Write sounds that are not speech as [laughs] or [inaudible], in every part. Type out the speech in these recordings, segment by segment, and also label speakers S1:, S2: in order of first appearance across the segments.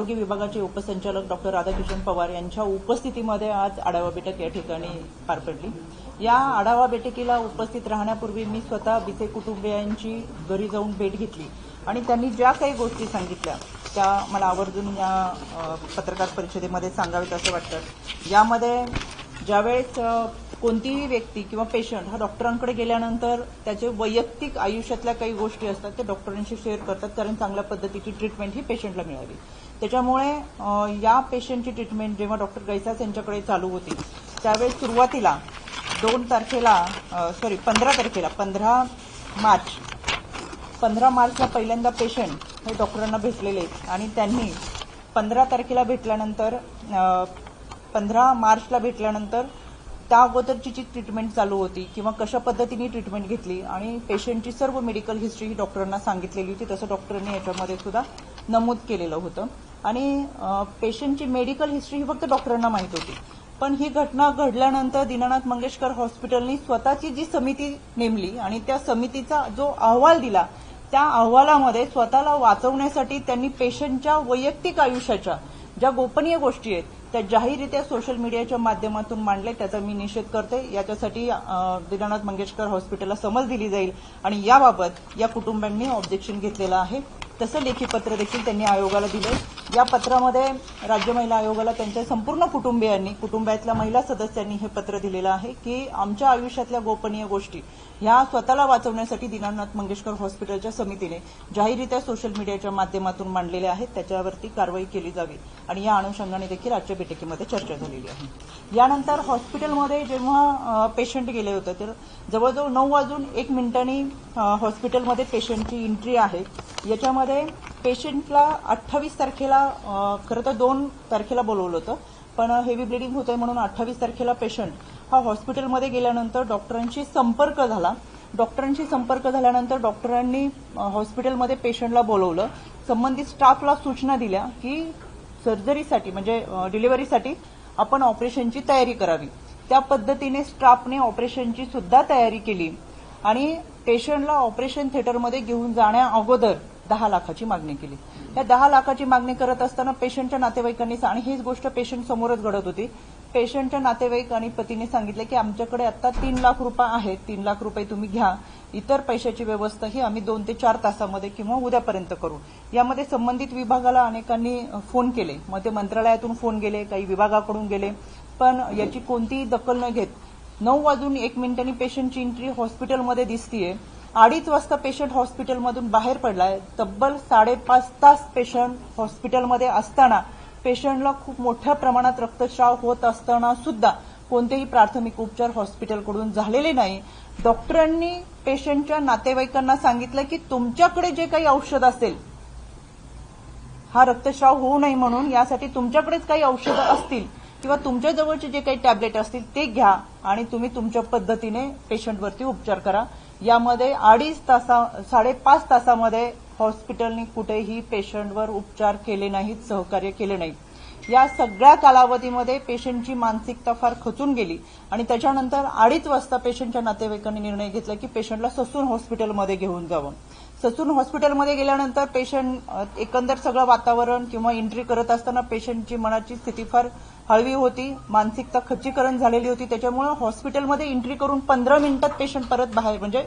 S1: आरोग्य विभागाचे उपसंचालक डॉक्टर राधाकिशन पवार यांच्या उपस्थितीमध्ये आज आढावा बैठक या ठिकाणी पार पडली. या आढावा बैठकीला उपस्थित राहण्यापूर्वी मी स्वतः बिसे कुटुंबियांची घरी जाऊन भेट घेतली आणि त्यांनी ज्या काही गोष्टी सांगितल्या त्या मला आवर्जून या पत्रकार परिषदेमध्ये सांगावेत असं वाटतं. यामध्ये ज्यावेळेस कोणतीही व्यक्ती किंवा पेशंट हा डॉक्टरांकडे गेल्यानंतर त्याचे वैयक्तिक आयुष्यातल्या काही गोष्टी असतात ते डॉक्टरांशी शेअर करतात कारण चांगल्या पद्धतीची ट्रीटमेंट ही पेशंटला मिळावी. त्याच्यामुळे या पेशंटची ट्रीटमेंट जेव्हा डॉक्टर गैसास यांच्याकडे चालू होती त्यावेळेस सुरुवातीला दोन तारखेला सॉरी पंधरा तारखेला पंधरा मार्च पंधरा मार्चला पहिल्यांदा पेशंट हे डॉक्टरांना भेटलेले आहेत आणि त्यांनी पंधरा तारखेला भेटल्यानंतर पंधरा मार्चला भेटल्यानंतर त्या अगोदरची जी ट्रीटमेंट चालू होती किंवा कशा पद्धतीने ट्रीटमेंट घेतली आणि पेशंटची सर्व मेडिकल हिस्ट्री ही डॉक्टरांना सांगितलेली होती तसं डॉक्टरांनी याच्यामध्ये सुद्धा नमूद केलेलं होतं. आणि पेशंटची मेडिकल हिस्ट्री ही फक्त डॉक्टरांना माहीत होती. पण ही घटना घडल्यानंतर दीनानाथ मंगेशकर हॉस्पिटलनी स्वतःची जी समिती नेमली आणि त्या समितीचा जो अहवाल दिला त्या अहवालामध्ये स्वतःला वाचवण्यासाठी त्यांनी पेशंटच्या वैयक्तिक आयुष्याच्या ज्या गोपनीय गोष्टी आहेत त्या जाहीररित्या सोशल मीडियाच्या माध्यमातून मांडले त्याचा मी निषेध करते. याच्यासाठी दीनानाथ मंगेशकर हॉस्पिटलला समज दिली जाईल. आणि याबाबत या कुटुंबांनी ऑब्जेक्शन घेतलेलं आहे. तसं लेखी पत्र देखील त्यांनी आयोगाला दिले या पत्रामध्ये राज्य महिला आयोगाला त्यांच्या संपूर्ण कुटुंबियांनी कुटुंबातल्या महिला सदस्यांनी हे पत्र दिलेलं आहे की आमच्या आयुष्यातल्या गोपनीय गोष्टी ह्या स्वतःला वाचवण्यासाठी दीनानाथ मंगेशकर हॉस्पिटलच्या समितीने जाहीररित्या सोशल मीडियाच्या माध्यमातून मांडलेल्या आहेत. त्याच्यावरती कारवाई केली जावी आणि या अनुषंगाने देखील आजच्या बैठकीमध्ये चर्चा झालेली आहे. यानंतर हॉस्पिटलमध्ये जेव्हा पेशंट गेले होते तर जवळजवळ नऊ वाजून एक मिनिटांनी हॉस्पिटलमध्ये पेशंटची एंट्री आहे. याच्यामध्ये पेशंटला अठ्ठावीस तारखेला खरं तर दोन तारखेला बोलवलं होतं पण हेवी ब्लिडिंग होतंय म्हणून अठ्ठावीस तारखेला पेशंट हा हॉस्पिटलमध्ये गेल्यानंतर डॉक्टरांशी संपर्क झाला. डॉक्टरांशी संपर्क झाल्यानंतर डॉक्टरांनी हॉस्पिटलमध्ये पेशंटला बोलवलं. संबंधित स्टाफला सूचना दिल्या की सर्जरीसाठी म्हणजे डिलिव्हरीसाठी आपण ऑपरेशनची तयारी करावी. त्या पद्धतीने स्टाफने ऑपरेशनची सुद्धा तयारी केली. आणि पेशंटला ऑपरेशन थिएटरमध्ये घेऊन जाण्या अगोदर दहा लाखाची मागणी केली. या दहा लाखाची मागणी करत असताना पेशंटच्या नातेवाईकांनी आणि हीच गोष्ट पेशंट समोरच घडत होती. पेशंटच्या नातेवाईक आणि पतीने सांगितले की आमच्याकडे आता तीन लाख रुपये आहेत. तीन लाख रुपये तुम्ही घ्या. इतर पैशाची व्यवस्था ही आम्ही दोन ते चार तासामध्ये किंवा उद्यापर्यंत करू. यामध्ये संबंधित विभागाला अनेकांनी फोन केले. मग ते मंत्रालयातून फोन गेले काही विभागाकडून गेले. पण याची कोणतीही दखल न घेत नऊ वाजून एक मिनिटांनी पेशंटची एंट्री हॉस्पिटलमध्ये दिसतीये. अडीच वाजता पेशंट हॉस्पिटलमधून बाहेर पडलाय. तब्बल साडेपाच तास पेशंट हॉस्पिटलमध्ये असताना पेशंटला खूप मोठ्या प्रमाणात रक्तस्राव होत असताना सुद्धा कोणतेही प्राथमिक उपचार हॉस्पिटलकडून झालेले नाही. डॉक्टरांनी पेशंटच्या नातेवाईकांना सांगितलं की तुमच्याकडे जे काही औषध असेल हा रक्तस्राव होऊ नये म्हणून यासाठी तुमच्याकडेच काही औषधं असतील किंवा तुमच्या जवळचे जे काही टॅबलेट असतील ते घ्या आणि तुम्ही तुमच्या पद्धतीने पेशंटवरती उपचार करा. यामध्ये अडीच तासा साडेपाच तासामध्ये हॉस्पिटलने कुठेही पेशंटवर उपचार केले नाहीत सहकार्य केले नाहीत. या सगळ्या कालावधीमध्ये पेशंटची मानसिकता फार खचून गेली आणि त्याच्यानंतर अडीच वाजता पेशंटच्या नातेवाईकांनी निर्णय घेतला की पेशंटला ससून हॉस्पिटलमध्ये घेऊन जावं. ससून हॉस्पिटलमध्ये गेल्यानंतर पेशंट एकंदर सगळं वातावरण किंवा एंट्री करत असताना पेशंटची मनाची स्थिती फार हळवी होती मानसिकता खच्चीकरण झालेली होती त्याच्यामुळे हॉस्पिटलमध्ये एंट्री करून पंधरा मिनिटात पेशंट परत बाहेर म्हणजे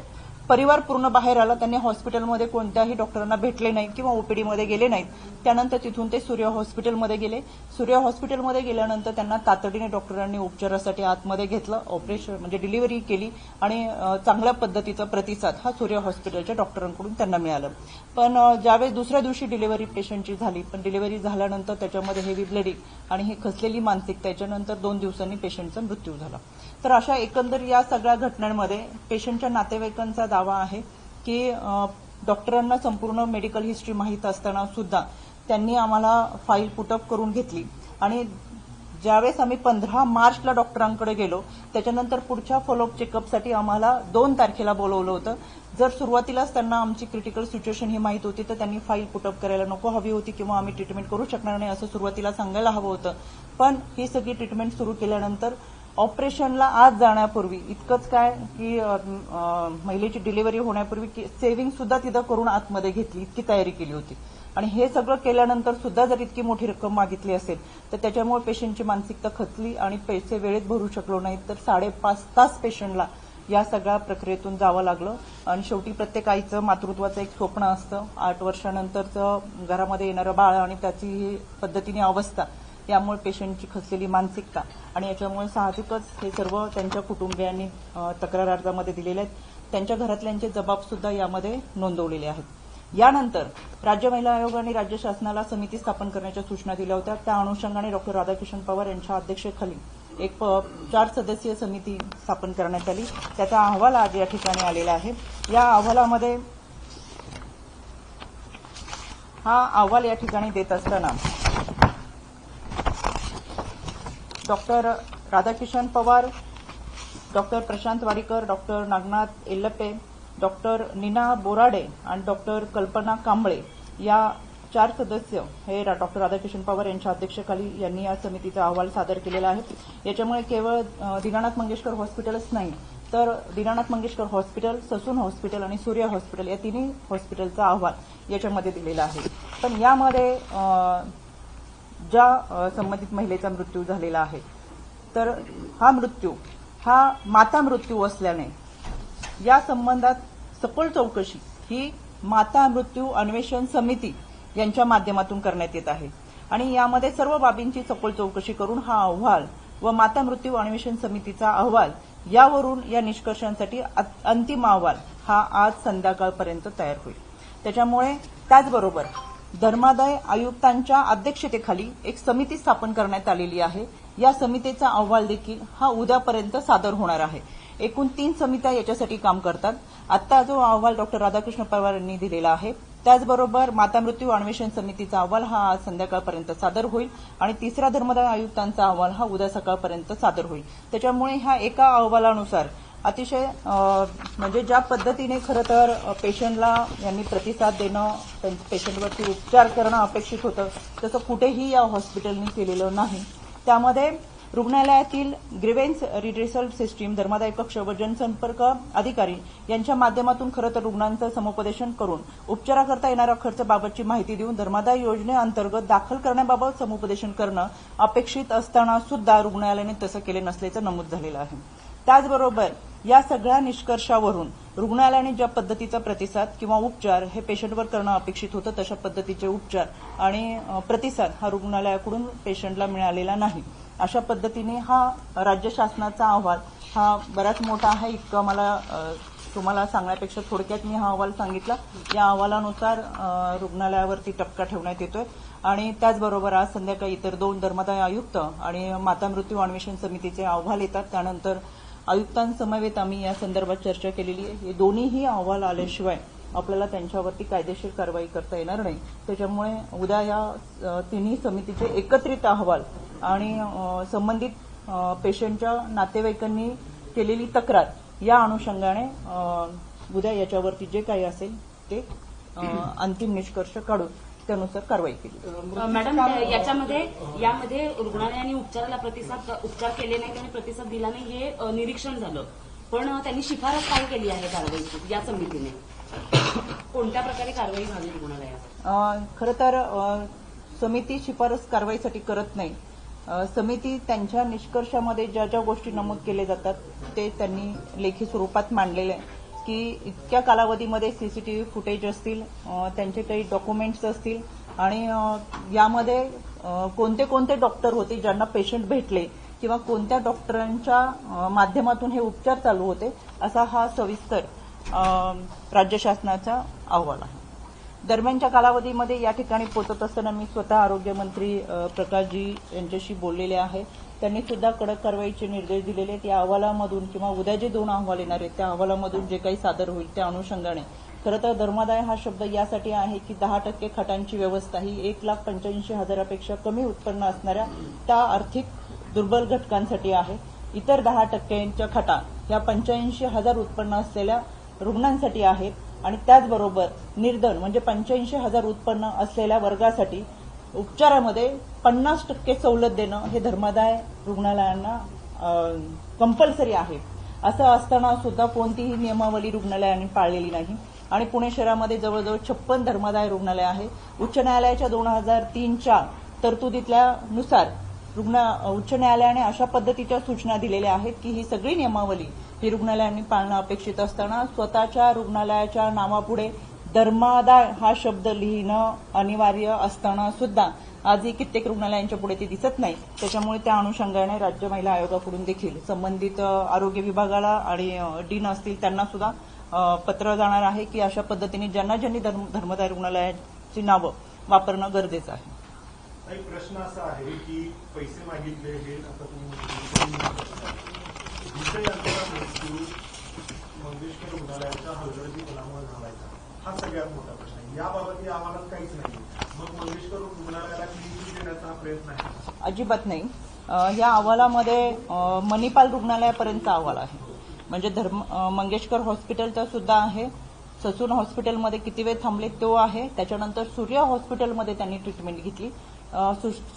S1: परिवार पूर्ण बाहेर आला त्यांनी हॉस्पिटलमध्ये कोणत्याही डॉक्टरांना भेटले नाही किंवा ओपीडीमध्ये गेले नाहीत. त्यानंतर तिथून ते सूर्य हॉस्पिटलमध्ये गेले. सूर्य हॉस्पिटलमध्ये गेल्यानंतर त्यांना तातडीने डॉक्टरांनी उपचारासाठी आतमध्ये घेतलं ऑपरेशन म्हणजे डिलिव्हरी केली आणि चांगल्या पद्धतीचा प्रतिसाद हा सूर्य हॉस्पिटलच्या डॉक्टरांकडून त्यांना मिळालं. पण ज्यावेळेस दुसऱ्या दिवशी डिलिव्हरी पेशंटची झाली पण डिलिव्हरी झाल्यानंतर त्याच्यामध्ये हेवी ब्लडिंग आणि ही खसलेली मानसिकता याच्यानंतर दोन दिवसांनी पेशंटचा मृत्यू झाला. तर अशा एकंदर या सगळ्या घटनांमध्ये पेशंटच्या नातेवाईकांचा दावा आहे की डॉक्टरांना संपूर्ण मेडिकल हिस्ट्री माहीत असताना सुद्धा त्यांनी आम्हाला फाईल पुटअप करून घेतली. आणि ज्यावेळेस आम्ही पंधरा मार्चला डॉक्टरांकडे गेलो त्याच्यानंतर पुढच्या फॉलोअप चेकअपसाठी आम्हाला दोन तारखेला बोलवलं होतं. जर सुरुवातीलाच त्यांना आमची क्रिटिकल सिच्युएशन ही माहीत होती तर त्यांनी फाईल पुटअप करायला नको हवी होती किंवा आम्ही ट्रीटमेंट करू शकणार नाही असं सुरुवातीला सांगायला हवं होतं. पण ही सगळी ट्रीटमेंट सुरू केल्यानंतर ऑपरेशनला आज जाण्यापूर्वी इतकंच काय की महिलेची डिलिव्हरी होण्यापूर्वी सेव्हिंग सुद्धा तिथं करून आतमध्ये घेतली इतकी तयारी केली होती. आणि हे सगळं केल्यानंतर सुद्धा जर इतकी मोठी रक्कम मागितली असेल तर त्याच्यामुळे पेशंटची मानसिकता खचली आणि पैसे वेळेत भरू शकलो नाही तर साडेपाच तास पेशंटला या सगळ्या प्रक्रियेतून जावं लागलं. आणि शेवटी प्रत्येक आईचं मातृत्वाचं एक स्वप्न असतं. आठ वर्षानंतरचं घरामध्ये येणारं बाळ आणि त्याची ही पद्धतीने अवस्था. यामुळे पेशंटची खचलेली मानसिकता आणि याच्यामुळे साहजिकच हे सर्व त्यांच्या कुटुंबियांनी तक्रार अर्जामध्ये दिलेले आहेत. त्यांच्या घरातल्यांचे जबाब सुद्धा यामध्ये नोंदवलेले आहेत. यानंतर राज्य महिला आयोग आणि राज्य शासनाला समिती स्थापन करण्याच्या सूचना दिल्या होत्या. त्या अनुषंगाने डॉक्टर राधाकिशन पवार यांच्या अध्यक्षतेखाली एक प- चार सदस्यीय समिती स्थापन करण्यात आली. त्याचा अहवाल आज या ठिकाणी आलेला आहे. या अहवालामध्ये हा अहवाल या ठिकाणी देत असताना doctor Radhakishan Pawar doctor Prashant Warikar doctor Nagnath Ellape doctor Neena Borade आणि डॉक्टर कल्पना कांबळे या चार सदस्य हे रा- डॉक्टर राधाकिशन पवार यांच्या अध्यक्षतेखाली यांनी या समितीचा अहवाल सादर केलेला आहे. याच्यामुळे केवळ दीनानाथ मंगेशकर हॉस्पिटलच नाही तर दीनानाथ मंगेशकर हॉस्पिटल ससून हॉस्पिटल आणि सूर्य हॉस्पिटल या तिन्ही हॉस्पिटलचा अहवाल याच्यामध्ये दिलेला आहे. पण यामध्ये ज्या संबंधित महिलेचा मृत्यू झालेला आहे तर हा मृत्यू हा माता मृत्यू असल्याने या संबंधात सखोल चौकशी ही माता मृत्यू अन्वेषण समिती यांच्या माध्यमातून करण्यात येत आहे. आणि यामध्ये सर्व बाबींची सखोल चौकशी करून हा अहवाल व माता मृत्यू अन्वेषण समितीचा अहवाल यावरून या निष्कर्षांसाठी अंतिम अहवाल हा आज संध्याकाळपर्यंत तयार होईल. त्याच्यामुळे त्याचबरोबर धर्मादाय आयुक्तांच्या अध्यक्षतेखाली एक समिती स्थापन करण्यात आलेली आहे. या समितीचा अहवाल देखील हा उद्यापर्यंत सादर होणार आहे. एकूण तीन समित्या याच्यासाठी काम करतात. आता जो अहवाल डॉक्टर राधाकृष्ण पवार यांनी दिलेला आहे त्याचबरोबर माता मृत्यू अन्वेषण समितीचा अहवाल हा आज संध्याकाळपर्यंत सादर होईल आणि तिसरा धर्मदाय आयुक्तांचा अहवाल हा उद्या सकाळपर्यंत सादर होईल. त्याच्यामुळे ह्या एका अहवालानुसार अतिशय म्हणजे ज्या पद्धतीने खरं तर पेशंटला यांनी प्रतिसाद देणं पेशंटवरती उपचार करणं अपेक्षित होतं तसं कुठेही या हॉस्पिटलनी केलेलं नाही. त्यामध्ये रुग्णालयातील ग्रिव्हेन्स रिड्रेसल सिस्टीम धर्मादाय कक्ष व जनसंपर्क अधिकारी यांच्या माध्यमातून खरं तर रुग्णांचं समुपदेशन करून उपचाराकरता येणाऱ्या खर्चाबाबतची माहिती देऊन धर्मादाय योजनेअंतर्गत दाखल करण्याबाबत समुपदेशन करणं अपेक्षित असताना सुद्धा रुग्णालयाने तसं केले नसल्याचं नमूद झालेलं आहे. त्याचबरोबर या सगळ्या निष्कर्षावरून रुग्णालयाने ज्या पद्धतीचा प्रतिसाद किंवा उपचार हे पेशंटवर करणं अपेक्षित होतं तशा पद्धतीचे उपचार आणि प्रतिसाद हा रुग्णालयाकडून पेशंटला मिळालेला नाही. अशा पद्धतीने हा राज्य शासनाचा अहवाल हा बराच मोठा आहे. इतकं मला तुम्हाला सांगण्यापेक्षा थोडक्यात मी हा अहवाल सांगितला. या अहवालानुसार रुग्णालयावरती टपका ठेवण्यात येतोय. आणि त्याचबरोबर आज संध्याकाळी इतर दोन धर्मदाय आयुक्त आणि माता मृत्यू अन्वेषण समितीचे अहवाल येतात. त्यानंतर आयुक्तांसमवेत आम्ही या संदर्भात चर्चा केलेली आहे. हे दोन्हीही अहवाल आल्याशिवाय आपल्याला त्यांच्यावरती कायदेशीर कारवाई करता येणार नाही. त्याच्यामुळे उद्या या तिन्ही समितीचे एकत्रित अहवाल आणि संबंधित पेशंटच्या नातेवाईकांनी केलेली तक्रार या अनुषंगाने उद्या याच्यावरती जे काही असेल ते अंतिम निष्कर्ष काढून त्यानुसार कारवाई केली
S2: मॅडम याच्यामध्ये यामध्ये रुग्णालयाने उपचाराला प्रतिसाद उपचार केले नाहीत आणि प्रतिसाद दिला नाही हे निरीक्षण झालं. पण त्यांनी शिफारस काय केली आहे कारवाईची या समितीने? कोणत्या प्रकारे कारवाई झाली रुग्णालयात?
S1: खरं तर समिती शिफारस कारवाईसाठी करत नाही. समिती त्यांच्या निष्कर्षामध्ये ज्या ज्या गोष्टी नमूद केले जातात ते त्यांनी लेखी स्वरूपात मांडलेले आहे. की इतक्या कालावधीमध्ये सीसीटीव्ही फुटेज असतील त्यांचे काही डॉक्युमेंट्स असतील आणि यामध्ये कोणते कोणते डॉक्टर होते ज्यांना पेशंट भेटले किंवा कोणत्या डॉक्टरांच्या माध्यमातून हे उपचार चालू होते असा हा सविस्तर राज्य शासनाचा अहवाल आहे. दरम्यानच्या कालावधीमध्ये या ठिकाणी पोचत असताना मी स्वतः आरोग्यमंत्री प्रकाशजी यांच्याशी बोललेले आहे. त्यांनी सुद्धा कडक कारवाईचे निर्देश दिलेले आहेत. या अहवालामधून किंवा उद्या जे दोन अहवाल येणार आहेत त्या अहवालामधून जे काही सादर होईल त्या अनुषंगाने. खरं तर धर्मादाय हा शब्द यासाठी आहे की दहा टक्के खटांची व्यवस्था ही एक लाख पंच्याऐंशी हजारापेक्षा कमी उत्पन्न असणाऱ्या त्या आर्थिक दुर्बल घटकांसाठी आहे. इतर दहा टक्क्यांच्या खटा ह्या पंच्याऐंशी हजार उत्पन्न असलेल्या रुग्णांसाठी आहेत. आणि त्याचबरोबर निर्धन म्हणजे पंच्याऐंशी हजार उत्पन्न असलेल्या वर्गासाठी उपचारामध्ये पन्नास टक्के सवलत देणं हे धर्मादाय रुग्णालयांना कंपल्सरी आहे. असं असताना सुद्धा कोणतीही नियमावली रुग्णालयाने पाळलेली नाही. आणि पुणे शहरामध्ये जवळजवळ छप्पन धर्मादाय रुग्णालय आहे. उच्च न्यायालयाच्या दोन हजार तीनच्या तरतुदीतल्या नुसार रुग्ण उच्च न्यायालयाने अशा पद्धतीच्या सूचना दिलेल्या आहेत की ही सगळी नियमावली ही रुग्णालयांनी पाळणं अपेक्षित असताना स्वतःच्या रुग्णालयाच्या नावापुढे धर्मादाय हा शब्द लिहिणं अनिवार्य असताना सुद्धा आजही कित्येक रुग्णालयांच्या पुढे ती दिसत नाही त्याच्यामुळे त्या अनुषंगाने राज्य महिला आयोगाकडून देखील संबंधित आरोग्य विभागाला आणि डीन असतील त्यांना सुद्धा पत्र जाणार आहे की अशा पद्धतीने ज्यांना ज्यांनी धर्म- धर्मदाय रुग्णालयाची नावं वापरणं गरजेचं आहे.
S3: प्रश्न असा आहे की पैसे मागितले हे आता तुम्ही मंगेशकर रुग्णालयाच्या हलगर्जीपणामुळे झालायचा हा सगळ्यात मोठा प्रश्न आहे. याबाबत या अहवालात काहीच नाही मग मंगेशकर रुग्णालयाला क्लिनिक देण्याचा हा प्रयत्न आहे?
S1: अजिबात नाही. या अहवालामध्ये मणिपाल रुग्णालयापर्यंतचा अहवाल आहे. म्हणजे धर्म मंगेशकर हॉस्पिटलचा सुद्धा आहे. ससून हॉस्पिटलमध्ये किती वेळ थांबले तो आहे. त्याच्यानंतर सूर्य हॉस्पिटलमध्ये त्यांनी ट्रीटमेंट घेतली.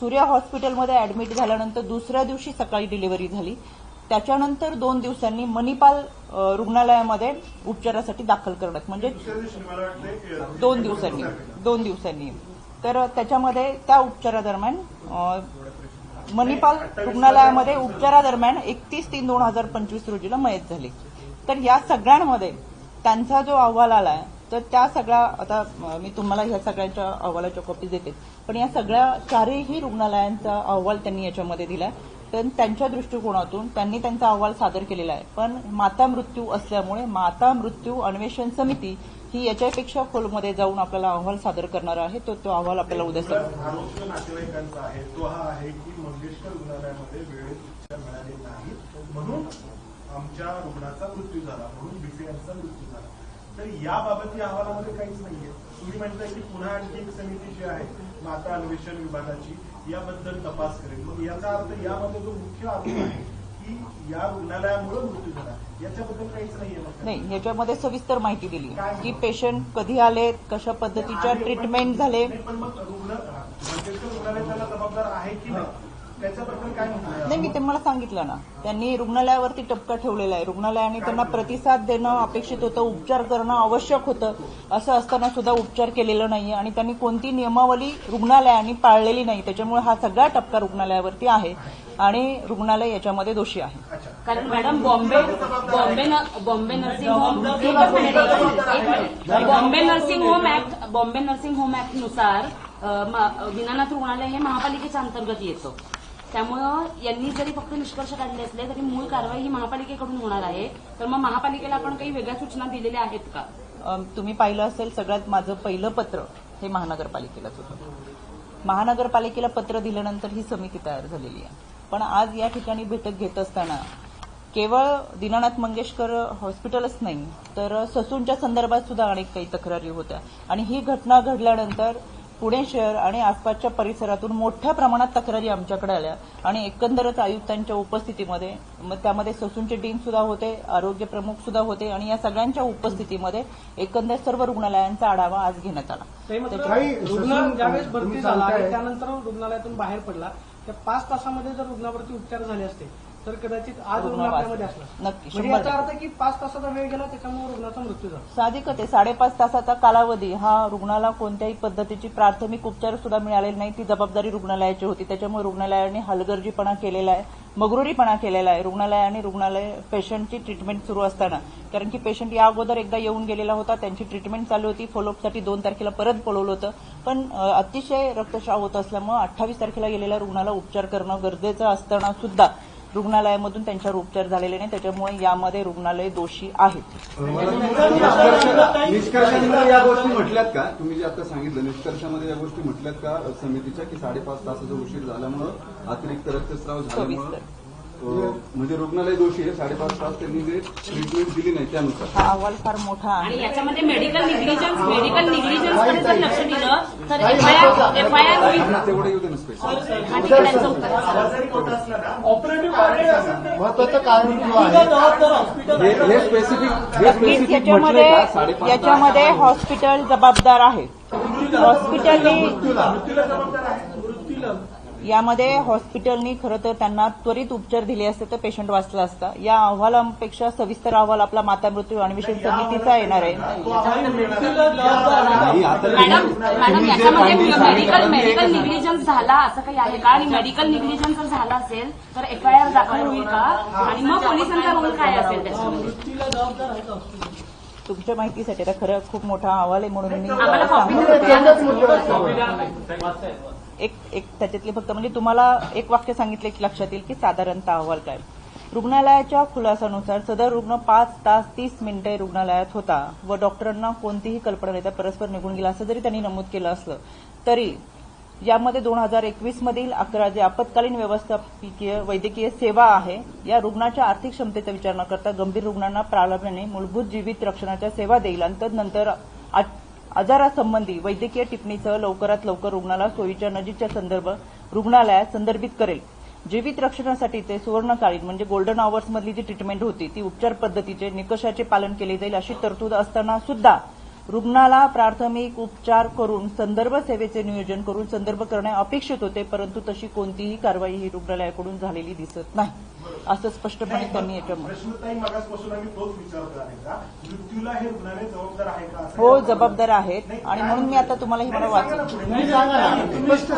S1: सूर्य हॉस्पिटलमध्ये ऍडमिट झाल्यानंतर दुसऱ्या दिवशी सकाळी डिलिव्हरी झाली. त्याच्यानंतर दोन दिवसांनी मणिपाल रुग्णालयामध्ये उपचारासाठी दाखल करण्यात. म्हणजे दोन दिवसांनी दोन दिवसांनी. तर त्याच्यामध्ये त्या उपचारादरम्यान मणिपाल रुग्णालयामध्ये उपचारादरम्यान एकतीस तीन दोन हजार पंचवीस रोजीला मयत झाली. तर या सगळ्यांमध्ये त्यांचा जो अहवाल आलाय तर त्या सगळ्या आता मी तुम्हाला ह्या सगळ्यांच्या अहवालाच्या कॉपी देते. पण या सगळ्या चारही रुग्णालयांचा अहवाल त्यांनी याच्यामध्ये दिलाय. तर त्यांच्या दृष्टिकोनातून त्यांनी त्यांचा अहवाल सादर केलेला आहे. पण माता मृत्यू असल्यामुळे माता मृत्यू अन्वेषण समिती ही याच्यापेक्षा खोलमध्ये जाऊन आपल्याला अहवाल सादर करणार आहे. तो तो अहवाल आपल्याला उद्या
S3: नातेवाईकांचा आहे. तो हा आहे की मंगेशकर रुग्णालयामध्ये वेळेत उपचार मिळाले नाही. म्हणून आमच्या रुग्णाचा मृत्यू झाला. म्हणून यांचा मृत्यू झाला. तर याबाबत या अहवालामध्ये काहीच नाहीये. तुम्ही म्हणताय की पुन्हा आणखी एक समिती जी आहे माता अन्वेषण विभागाची याबद्दल तपास करेल मग याचा अर्थ यामध्ये जो मुख्य आरोप आहे की या रुग्णालयामुळे मृत्यू झाला. याच्याबद्दल काहीच नाहीये
S1: नाही याच्यामध्ये सविस्तर माहिती दिली. की पेशंट कधी आले कशा पद्धतीच्या ट्रीटमेंट झाले?
S3: पण मग रुग्ण मंगेशकर रुग्णालय त्याला जबाबदार आहे की नाही?
S1: नाही मी ते मला सांगितलं ना. त्यांनी रुग्णालयावरती टपका ठेवलेला आहे. रुग्णालयाने त्यांना प्रतिसाद देणं अपेक्षित होतं उपचार करणं आवश्यक होतं. असं असताना सुद्धा उपचार केलेला नाहीये आणि त्यांनी कोणती नियमावली रुग्णालयाने पाळलेली नाही. त्याच्यामुळे हा सगळा टपका रुग्णालयावरती आहे आणि रुग्णालय याच्यामध्ये दोषी आहे.
S2: कारण मॅडम बॉम्बे बॉम्बे न- Bombay nursing home. Bombay nursing home act Bombay nursing home ऍक्टनुसार Dinanath रुग्णालय हे महापालिकेच्या अंतर्गत येतं. त्यामुळं यांनी जरी फक्त निष्कर्ष काढले असले तरी मूळ कारवाई ही महापालिकेकडून होणार आहे. तर मग महापालिकेला आपण काही वेगळ्या सूचना दिलेल्या आहेत का?
S1: तुम्ही पाहिलं असेल सगळ्यात माझं पहिलं पत्र हे महानगरपालिकेलाच होतं. महानगरपालिकेला पत्र दिल्यानंतर ही समिती तयार झालेली आहे. पण आज या ठिकाणी बैठक घेत असताना केवळ दीनानाथ मंगेशकर हॉस्पिटलच नाही तर ससूनच्या संदर्भात सुद्धा अनेक काही तक्रारी होत्या. आणि ही घटना घडल्यानंतर पुणे शहर आणि आसपासच्या परिसरातून मोठ्या प्रमाणात तक्रारी आमच्याकडे आल्या. आणि एकंदरच आयुक्तांच्या उपस्थितीमध्ये मग त्यामध्ये ससूनचे डीन सुद्धा होते आरोग्य प्रमुख सुद्धा होते आणि या सगळ्यांच्या उपस्थितीमध्ये एकंदर सर्व रुग्णालयांचा आढावा आज घेण्यात आला.
S4: रुग्ण ज्यावेळेस भरती झाला त्यानंतर रुग्णालयातून बाहेर पडला त्या पाच तासामध्ये जर रुग्णावरती उपचार झाले असते तर कदाचित आज
S1: रुग्ण
S4: आपल्यामध्ये. असला
S1: नक्की,
S4: म्हणजे
S1: शंभर
S4: याचा
S1: टक्के.
S4: अर्थ की पाच तासाचा वेळ गेला त्याच्यामुळे रुग्णाचा मृत्यू झाला.
S1: साहजिकच आहे. साडेपाच तासाचा कालावधी हा रुग्णाला कोणत्याही पद्धतीची प्राथमिक उपचार सुद्धा मिळालेले नाही. ती जबाबदारी रुग्णालयाची होती. त्याच्यामुळे रुग्णालयाने हलगर्जीपणा केलेला आहे मगरुरीपणा केलेला आहे. रुग्णालयाने रुग्णालय पेशंटची ट्रीटमेंट सुरू असताना. कारण की पेशंट या अगोदर एकदा येऊन गेलेला होता. त्यांची ट्रीटमेंट चालू होती. फॉलोअपसाठी दोन तारखेला परत बोलवलं होतं. पण अ, अतिशय रक्तस्राव होत असल्यामुळे अठ्ठावीस तारखेला गेलेल्या रुग्णाला उपचार करणं गरजेचं असताना सुद्धा रुग्णालयामधून त्यांच्यावर उपचार झालेले नाही त्याच्यामुळे यामध्ये रुग्णालय दोषी आहेत.
S5: निष्कर्ष- निष्कर्षांमध्ये या गोष्टी म्हटल्यात का? तुम्ही जे आता सांगितलं निष्कर्षामध्ये या गोष्टी म्हटल्यात का समितीच्या की साडेपाच तासाचा उशीर झाल्यामुळं अतिरिक्त रक्तस्राव झाल्यामुळं म्हणजे रुग्णालय दोषी आहे. साडेपाच तास त्यांनी जे ट्रीटमेंट दिली नाही त्यानुसार.
S1: हा अहवाल फार मोठा आहे.
S2: आणि याच्यामध्ये मेडिकल निग्लिजन्स मेडिकल निग्लिजन्सकडे जर लक्ष दिलं तर एफआयआर एफआयआर होईल.
S5: तेवढं येऊ दे ना स्पेशल
S2: आणि त्यांचं उत्तर
S3: आवाज जरी खोटा असला ना
S5: महत्वाचं कारण हे हे स्पेसिफिक हे
S1: नक्कीच
S5: स्पेसिफिक
S1: याच्यामध्ये
S5: का? साडेपाच
S1: याच्यामध्ये हॉस्पिटल जबाबदार आहे. हॉस्पिटलने
S3: मृत्यूला जबाबदार आहे.
S1: यामध्ये हॉस्पिटलनी खरं तर त्यांना त्वरित उपचार दिले असते तर पेशंट वाचला असता. या अहवालापेक्षा सविस्तर अहवाल आपला माता मृत्यू अन्वेषण समितीचा येणार आहे.
S2: Madam medical. निग्लिजन्स झाला असं काही आहे का? आणि मेडिकल निग्लिजन्स जर झाला असेल तर एफ आय आर दाखल होईल का? आणि मग पोलिसांचा रोल काय असेल त्याच्यामध्ये?
S1: तुमच्या माहितीसाठी आता खरं खूप मोठा अहवाल आहे म्हणून मी एक एक त्याच्यातले फक्त म्हणजे तुम्हाला एक वाक्य सांगितले की लक्षात येईल की साधारणतः अहवाल काय. रुग्णालयाच्या खुलासानुसार सदर रुग्ण पाच तास तीस मिनिटे रुग्णालयात होता व डॉक्टरांना कोणतीही कल्पना देता परस्पर निघून गेला असं जरी त्यांनी नमूद केलं असलं तरी यामध्ये दोन हजार एकवीस मधील अकरा जे आपत्कालीन व्यवस्थापकीय वैद्यकीय सेवा आहे या रुग्णाच्या आर्थिक क्षमतेचा विचार न करता गंभीर रुग्णांना प्रारंभाने मूलभूत जीवित रक्षणाच्या सेवा देईल. आणि तदनंतर आजारासंबंधी वैद्यकीय टिप्पणीसह लवकरात लवकर रुग्णाला सोयीच्या नजीकच्या संदर्भ रुग्णालयात संदर्भित करेल. जीवित रक्षणासाठी ते सुवर्णकालीन म्हणजे गोल्डन आवर्समधली जी ट्रीटमेंट होती ती उपचार पद्धतीचे निकषाचे पालन केले जाईल अशी तरतूद असताना सुद्धा रुग्णाला प्राथमिक उपचार करून संदर्भ सेवेचे नियोजन करून संदर्भ करणे अपेक्षित होते परंतु तशी कोणतीही कारवाई ही रुग्णालयाकडून झालेली दिसत नाही असं स्पष्टपणे त्यांनी याच्यामध्ये
S3: हे रुग्णालय जबाबदार
S1: हो आहेत. आणि म्हणून मी आता तुम्हाला ही मला वाचू
S6: तुम्ही सांगा ना स्पष्ट हे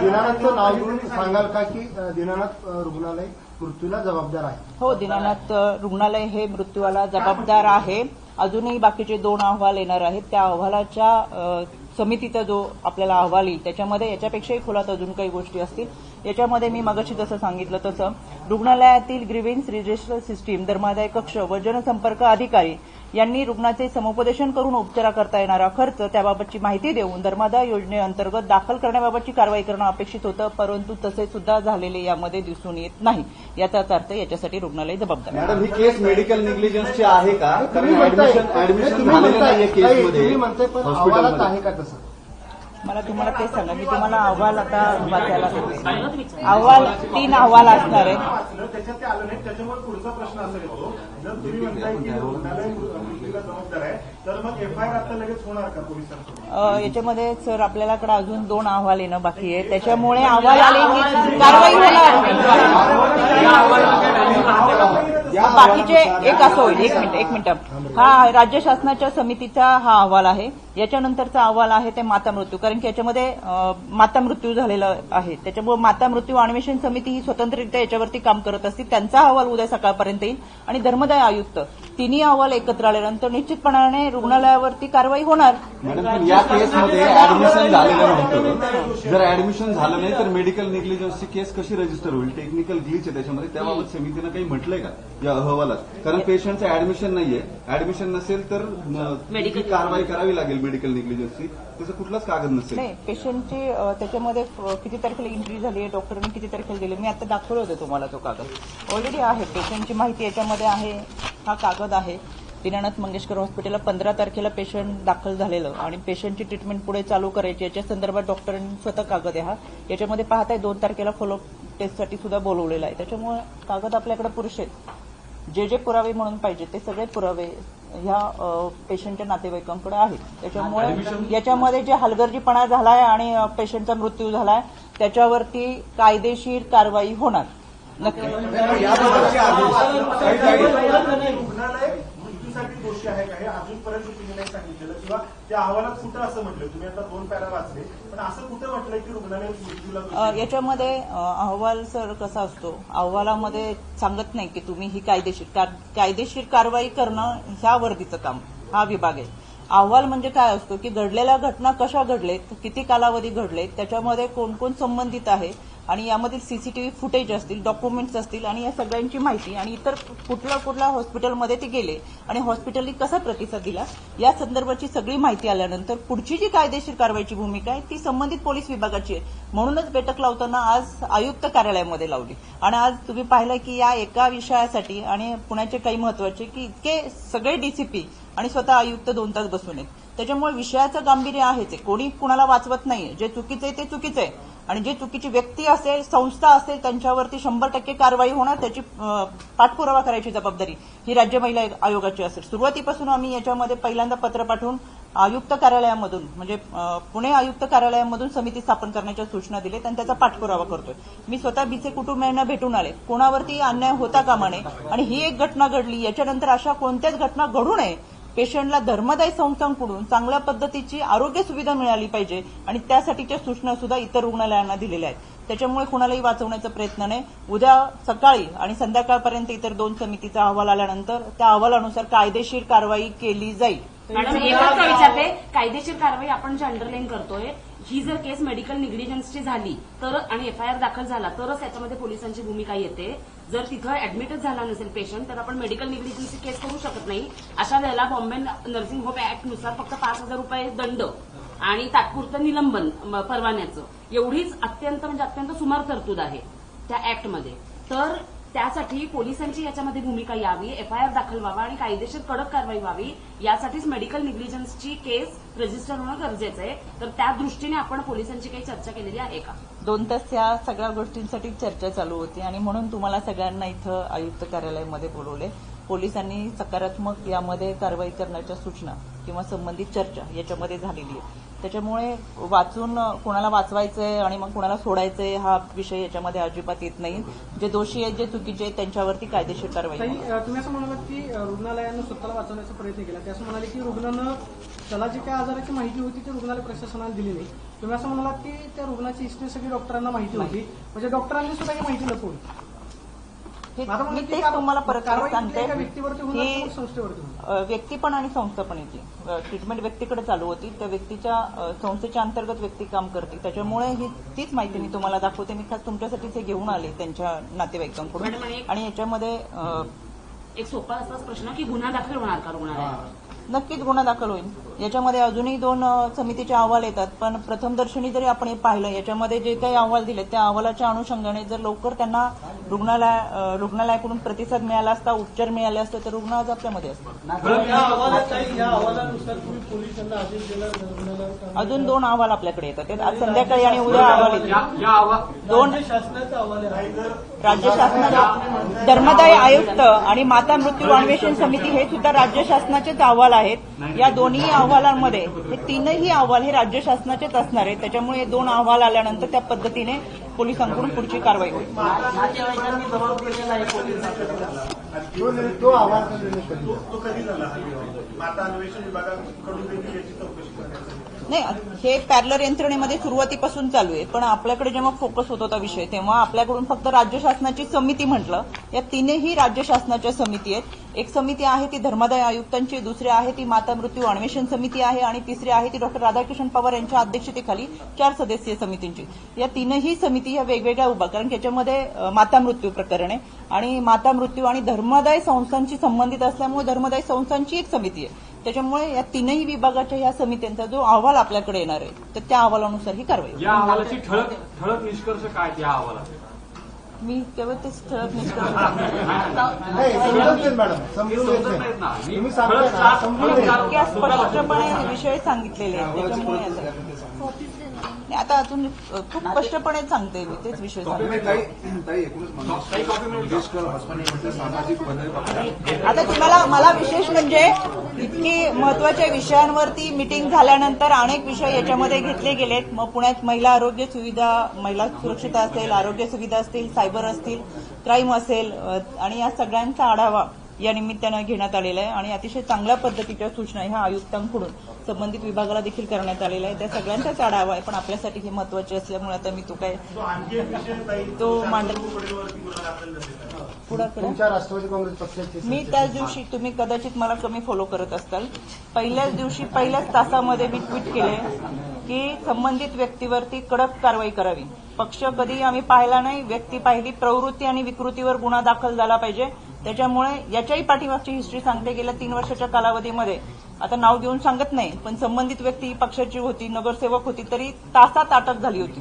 S6: दिनानाथचं नाव घेऊन सांगाल का की दिनानाथ रुग्णालय? मृत्यूला जबाबदार आहे.
S1: हो दीनानाथ रुग्णालय हे मृत्यूला जबाबदार आहे. अजूनही बाकीचे दोन अहवाल येणार आहेत. त्या अहवालाच्या समितीचा जो आपल्याला अहवाल येईल त्याच्यामध्ये याच्यापेक्षाही खोलात अजून काही गोष्टी असतील. याच्यामध्ये मी मगाशी जसं सांगितलं तसं रुग्णालयातील ग्रीव्हन्स रजिस्टर सिस्टीम धर्मादाय कक्ष व जनसंपर्क अधिकारी यांनी रुग्णाचे समुपदेशन करून उपचाराकरता येणारा. खर्च त्याबाबतची माहिती देऊन धर्मादाय योजनेअंतर्गत दाखल करण्याबाबतची कारवाई करणं अपेक्षित होतं परंतु तसे सुद्धा झालेले यामध्ये दिसून येत नाही. याचाच अर्थ याच्यासाठी रुग्णालय जबाबदार आहे.
S5: मॅडम ही केस मेडिकल निग्लिजन्सची आहे का? कारण
S6: तुम्ही म्हणताय आहे का तसं?
S1: मला तुम्हाला ते सांगा मी तुम्हाला अहवाल आता वाचायला देते अहवाल तीन अहवाल असणार आहेत.
S3: त्याच्यात ते आलं नाही त्याच्यामुळे पुढचा प्रश्न असा येतो जर तुम्ही म्हणताय की रुग्णालय मृत्यूला जबाबदार आहे तर मग एफआयआर आता लगेच होणार का पोलिसांकडून
S1: याच्यामध्ये सर आपल्याकडे अजून दोन अहवाल येणं बाकी आहे. त्याच्यामुळे अहवाल आले की कारवाई होणार. बाकीचे एक असं होईल. एक मिनिट एक मिनिट. हा राज्य शासनाच्या समितीचा हा अहवाल आहे. याच्यानंतरचा अहवाल आहे ते माता मृत्यू. कारण की याच्यामध्ये माता मृत्यू झालेला आहे. त्याच्यामुळे माता मृत्यू अन्वेषण समिती ही स्वतंत्ररित्या याच्यावरती काम करत असते. त्यांचा अहवाल उद्या सकाळपर्यंत येईल. आणि धर्मदाय आयुक्त तिन्ही अहवाल एकत्र आल्यानंतर निश्चितपणाने रुग्णालयावरती कारवाई होणार.
S5: मॅडम या केसमध्ये ऍडमिशन झालेलं नव्हतं. जर ऍडमिशन झालं नाही तर मेडिकल निग्लिजन्सची केस कशी रजिस्टर होईल? टेक्निकल ग्लिच आहे त्याच्यामध्ये. त्याबाबत समितीनं काही म्हटलंय का? या अहवालात. कारण पेशंटचं ऍडमिशन नाहीये. ऍडमिशन नसेल तर कारवाई करावी लागेल. मेडिकल निग्लिजन्सची त्याचा कुठलाच कागद नसेल.
S1: नाही पेशंटची त्याच्यामध्ये किती तारखेला इंट्री झाली आहे डॉक्टरांनी किती तारखेला दिली मी आता दाखवलं होतं तुम्हाला तो कागद. ऑलरेडी आहे पेशंटची माहिती याच्यामध्ये आहे हा कागद आहे. दीनानाथ मंगेशकर हॉस्पिटलला पंधरा तारखेला पेशंट दाखल झालेलं आणि पेशंटची ट्रीटमेंट पुढे चालू करायची याच्या संदर्भात डॉक्टरांनी स्वतः कागद आहे हा. याच्यामध्ये पाहताय दोन तारखेला फॉलोअप टेस्टसाठी सुद्धा बोलवलेला आहे. त्याच्यामुळे कागद आपल्याकडे पुरुष आहेत. जे जे पुरावे म्हणून पाहिजे ते सगळे पुरावे ह्या पेशंटच्या नातेवाईकांकडे आहेत. त्याच्यामुळे याच्यामध्ये जे हलगर्जीपणा झालाय आणि पेशंटचा मृत्यू झालाय त्याच्यावरती कायदेशीर कारवाई होणार. नक्की.
S3: दोषी आहे का? हे अजूनपर्यंत तुम्ही नाही सांगितलेलं किंवा त्या अहवालात कुठं असं म्हटलं? तुम्ही आता दोन पॅरा वाचले.
S1: याच्यामध्ये अहवाल सर कसा असतो? अहवालामध्ये सांगत नाही की तुम्ही ही कायदेशीर कायदेशीर कारवाई करणं ह्या वर्दीचं काम हा विभाग आहे. अहवाल म्हणजे काय असतो की घडलेल्या घटना कशा घडलेत किती कालावधी घडलेत त्याच्यामध्ये कोण कोण संबंधित आहे आणि यामधील सीसीटीव्ही फुटेज असतील डॉक्युमेंट्स असतील आणि या सगळ्यांची माहिती आणि इतर कुठल्या कुठल्या हॉस्पिटलमध्ये ते गेले आणि हॉस्पिटलनी कसा प्रतिसाद दिला या संदर्भाची सगळी माहिती आल्यानंतर पुढची जी कायदेशीर कारवाईची भूमिका आहे ती संबंधित पोलीस विभागाची आहे. म्हणूनच बैठक लावताना आज आयुक्त कार्यालयामध्ये लावली. आणि आज तुम्ही पाहिलं की या एका विषयासाठी आणि पुण्याचे काही महत्त्वाचे की इतके सगळे डीसीपी आणि स्वतः आयुक्त दोन तास बसून आहेत. त्याच्यामुळे विषयाचं गांभीर्य आहेच आहे. कोणी कुणाला वाचवत नाहीये. जे चुकीचं आहे ते चुकीचं आहे. आणि जी चुकीची व्यक्ती असेल संस्था असेल त्यांच्यावरती शंभर टक्के कारवाई होणार त्याची पाठपुरावा करायची जबाबदारी ही राज्य महिला आयोगाची असेल. सुरुवातीपासून आम्ही याच्यामध्ये पहिल्यांदा पत्र पाठवून आयुक्त कार्यालयामधून म्हणजे पुणे आयुक्त कार्यालयामधून समिती स्थापन करण्याच्या सूचना दिले आणि त्याचा पाठपुरावा करतोय. मी स्वतः बीचे कुटुंबियांना भेटून आले. कोणावरती अन्याय होता कामा नये आणि ही एक घटना घडली याच्यानंतर अशा कोणत्याच घटना घडू नये पेशंटला धर्मदायी संस्थांकडून चांगल्या पद्धतीची आरोग्य सुविधा मिळाली पाहिजे आणि त्यासाठीच्या सूचना सुद्धा इतर रुग्णालयांना दिलेल्या आहेत. त्याच्यामुळे कुणालाही वाचवण्याचा प्रयत्न नाही. उद्या सकाळी आणि संध्याकाळपर्यंत इतर दोन समितीचा अहवाल आल्यानंतर त्या अहवालानुसार कायदेशीर कारवाई केली जाईल.
S2: मॅडम एकच विचारते. कायदेशीर कारवाई आपण जे अंडरलाईन करतोय ही जर केस मेडिकल निग्लिजन्सची झाली तर आणि एफआयआर दाखल झाला तरच याच्यामध्ये पोलिसांची भूमिका येते. जर तिथं ऍडमिटच झाला नसेल पेशंट तर आपण मेडिकल निग्लिजन्सची केस करू शकत नाही. अशा वेळेला बॉम्बे नर्सिंग होम ऍक्टनुसार फक्त पाच हजार रुपये दंड आणि तात्पुरतं निलंबन परवान्याचं. एवढीच अत्यंत म्हणजे अत्यंत सुमार तरतूद आहे त्या ऍक्टमध्ये तर त्यासाठी पोलिसांची याच्यामध्ये भूमिका यावी एफआयआर दाखल व्हावा आणि कायदेशीर कडक कारवाई व्हावी यासाठीच मेडिकल निग्लिजन्सची केस रजिस्टर होणं गरजेचं आहे. तर त्या दृष्टीने आपण पोलिसांची काही चर्चा केलेली आहे का?
S1: दोन तास या सगळ्या गोष्टींसाठी चर्चा चालू होती आणि म्हणून तुम्हाला सगळ्यांना इथं आयुक्त कार्यालयामध्ये बोलवले. पोलिसांनी सकारात्मक यामध्ये कारवाई करण्याच्या सूचना किंवा संबंधित चर्चा याच्यामध्ये झालेली आहे. त्याच्यामुळे वाचून कोणाला वाचवायचंय आणि मग कोणाला सोडायचंय हा विषय याच्यामध्ये अजिबात येत नाही. जे दोषी आहेत जे चुकीचे आहेत त्यांच्यावरती कायदेशीर कारवाई
S4: तुम्ही असं म्हणालात की रुग्णालयानं स्वतःला वाचवण्याचा प्रयत्न केला. ते असं म्हणाले की रुग्णानं त्याला जी काय आजाराची माहिती होती ती रुग्णालय प्रशासनाला दिली नाही. तुम्ही असं म्हणालात की त्या रुग्णाची हिस्ट्री सगळी डॉक्टरांना माहिती होती. म्हणजे डॉक्टरांनी सुद्धा ही माहिती लपवली.
S1: मी
S4: ती
S1: तेच तुम्हाला परत
S4: कारवाई
S1: सांगते.
S4: कुठल्या एका व्यक्तीवरती होणार
S1: की
S4: की मग संस्थेवरती होणार
S1: अ, व्यक्ती पण आणि संस्था पण येते. अ, ट्रीटमेंट व्यक्तीकडे चालू होती. त्या व्यक्तीच्या अ, संस्थेच्या अंतर्गत व्यक्ती काम करते. त्याच्यामुळे ही तीच माहिती मी तुम्हाला दाखवते. मी खास तुमच्यासाठीच हे घेऊन आले त्यांच्या नातेवाईकांकडून.
S2: मॅडम, आणि
S1: याच्यामध्ये अ,
S2: एक सोपा असाच प्रश्न की गुन्हा दाखल होणार का रुग्णालयात?
S1: नक्कीच गुन्हा दाखल होईल. याच्यामध्ये अजूनही दोन समितीचे अहवाल येतात. पण प्रथमदर्शनी जरी आपण हे पाहिलं याच्यामध्ये जे काही अहवाल दिले त्या अहवालाच्या अनुषंगाने जर लवकर त्यांना रुग्णालय रुग्णालयाकडून प्रतिसाद मिळाला असता उपचार मिळाले असते तर रुग्ण आज आपल्यामध्ये असतात. अजून दोन अहवाल आपल्याकडे येतात. ते आज संध्याकाळी आणि उद्या अहवाल येतील. दोन
S7: राज्य शासनाचे
S1: धर्मदाय आयुक्त आणि माता मृत्यू अन्वेषण समिती हे सुद्धा राज्य शासनाचेच अहवाल आहेत. या दोन्ही अहवालांमध्ये हे तीनही अहवाल हे राज्य शासनाचेच असणार आहेत. त्याच्यामुळे दोन अहवाल आल्यानंतर त्या पद्धतीने पोलिसांकडून पुढची कारवाई होईल.
S6: तो तो
S1: नाही हे पॅरलर यंत्रणेमध्ये सुरुवातीपासून चालू आहे. पण आपल्याकडे जेव्हा फोकस होत होता विषय तेव्हा आपल्याकडून फक्त राज्य शासनाची समिती म्हटलं. या तीनही राज्य शासनाच्या समिती आहेत. एक समिती आहे ती धर्मादाय आयुक्तांची दुसरी आहे ती माता मृत्यू अन्वेषण समिती आहे आणि तिसरी आहे ती डॉक्टर राधाकृष्ण पवार यांच्या अध्यक्षतेखाली चार सदस्यीय समितींची. या तीनही समिती या वेगवेगळ्या उभा कारण त्याच्यामध्ये माता मृत्यू प्रकरण आहे. आणि माता मृत्यू आणि धर्मादाय संस्थांशी संबंधित असल्यामुळे धर्मदाय संस्थांची एक समिती आहे. त्याच्यामुळे या तीनही विभागाच्या या समित्यांचा जो अहवाल आपल्याकडे येणार आहे तर त्या अहवालानुसार ही कारवाई होईल.
S8: या अहवालाची ठळक ठळक निष्कर्ष काय त्या अहवालात?
S1: मी केवळ तेच ठळक निष्कर्ष [laughs] स्पष्टपणे विषय सांगितलेले आहेत त्याच्यामुळे आता- अजून खूप स्पष्टपणे सांगते मी तेच विषय आता तुम्हाला मला विशेष म्हणजे इतकी महत्त्वाच्या विषयांवरती मिटिंग झाल्यानंतर अनेक विषय याच्यामध्ये घेतले गेलेत. मग पुण्यात महिला आरोग्य सुविधा महिला सुरक्षिता असेल आरोग्य सुविधा असतील सायबर असतील क्राईम असेल आणि या सगळ्यांचा आढावा. या निमित्तानं घेण्यात आलेला आहे आणि अतिशय चांगल्या पद्धतीच्या सूचना ह्या आयुक्तांकडून संबंधित विभागाला देखील करण्यात आलेल्या आहे. त्या सगळ्यांचाच आढावा आहे. पण आपल्यासाठी हे महत्त्वाचे असल्यामुळे आता मी तो काय
S3: तो
S6: राष्ट्रवादी काँग्रेस पक्षाचे
S1: मी त्याच दिवशी तुम्ही कदाचित मला कमी फॉलो करत असाल. पहिल्याच दिवशी पहिल्याच तासामध्ये मी ट्विट केले की संबंधित व्यक्तीवरती कडक कारवाई करावी. पक्ष कधी आम्ही पाहिला नाही. व्यक्ती पाहिली प्रवृत्ती आणि विकृतीवर गुन्हा दाखल झाला पाहिजे. त्याच्यामुळे याच्याही पाठीमागची हिस्ट्री सांगते गेल्या तीन वर्षाच्या कालावधीमध्ये. आता नाव घेऊन सांगत नाही पण संबंधित व्यक्ती पक्षाची होती नगरसेवक होती तरी तासात अटक झाली होती.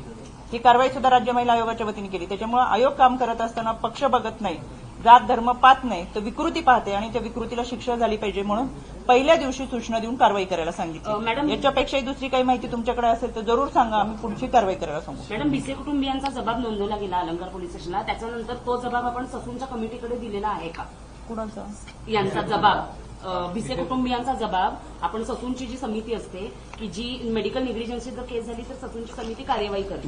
S1: ही कारवाई सुद्धा राज्य महिला आयोगाच्या वतीने केली. त्याच्यामुळे आयोग काम करत असताना पक्ष बघत नाही जात धर्म पाहत नाही तर विकृती पाहते आणि त्या विकृतीला शिक्षा झाली पाहिजे म्हणून पहिल्या दिवशी सूचना देऊन कारवाई करायला सांगितली.
S2: मॅडम-
S1: याच्यापेक्षाही दुसरी काही माहिती तुमच्याकडे असेल तर जरूर सांगा. आम्ही पुढची कारवाई करायला सांगू.
S2: मॅडम भिसे कुटुंबियांचा जबाब नोंदवला गेला अलंकार पोलीस स्टेशनला. त्याच्यानंतर तो जबाब आपण ससूनच्या कमिटीकडे दिलेला आहे का?
S1: कुणाचा?
S2: यांचा जबाब. भिसे कुटुंबियांचा जबाब आपण ससूनची जी समिती असते की जी मेडिकल निग्लिजन्सची जर केस झाली तर ससूनची समिती कार्यवाही करते.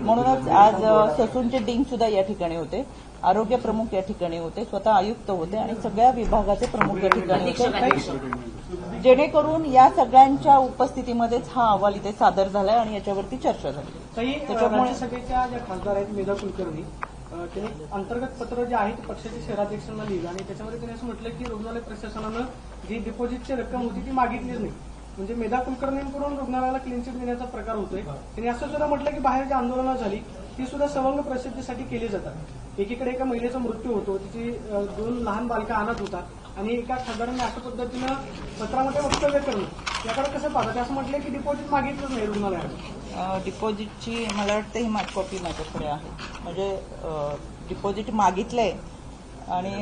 S1: म्हणूनच आज ससूनचे डीन सुद्धा या ठिकाणी होते. आरोग्य प्रमुख या ठिकाणी होते. स्वतः आयुक्त होते आणि सगळ्या विभागाचे प्रमुख या ठिकाणी होते. जेणेकरून या सगळ्यांच्या उपस्थितीमध्येच हा अहवाल इथे सादर झालाय आणि याच्यावरती चर्चा झाली. त्याच्यामुळे-
S4: राज्यसभेच्या ज्या खासदार आहेत मेधा कुलकर्णी त्यांनी अंतर्गत पत्र जे आहे ते पक्षाच्या शहराध्यक्षांना लिहिलं आणि त्याच्यामध्ये त्यांनी असं म्हटलं की रुग्णालय प्रशासनानं जी डिपॉझिटची रक्कम होती ती मागितलीच नाही. म्हणजे मेधा कुलकर्णींकडून रुग्णालयाला क्लीनचिट देण्याचा प्रकार होतोय. त्यांनी असं सुद्धा म्हटलं की बाहेर जी आंदोलनं झाली ती सुद्धा सवंग प्रसिद्धीसाठी केली जातात. एकीकडे एका महिलेचा मृत्यू होतो तिची दोन लहान बालका आणत होतात आणि एका खासदारांनी अशा पद्धतीनं पत्रामध्ये वक्तव्य करणं याकडे कसं पाहतात? ते असं म्हटलं की डिपॉझिट मागितलंच नाही रुग्णालयानं.
S1: अ, डिपॉझिटची मला वाटतं ही माझी कॉपी माझ्याकडे आहे म्हणजे डिपॉझिट मागितलंय आणि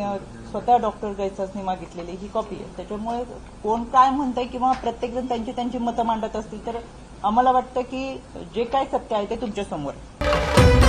S1: स्वतः डॉक्टर गैसासनी मागितलेली ही कॉपी आहे त्याच्यामुळे कोण काय म्हणतंय किंवा प्रत्येकजण त्यांची त्यांची मतं मांडत असतील तर आम्हाला वाटतं की जे काय सत्य आहे ते तुमच्यासमोर आहे.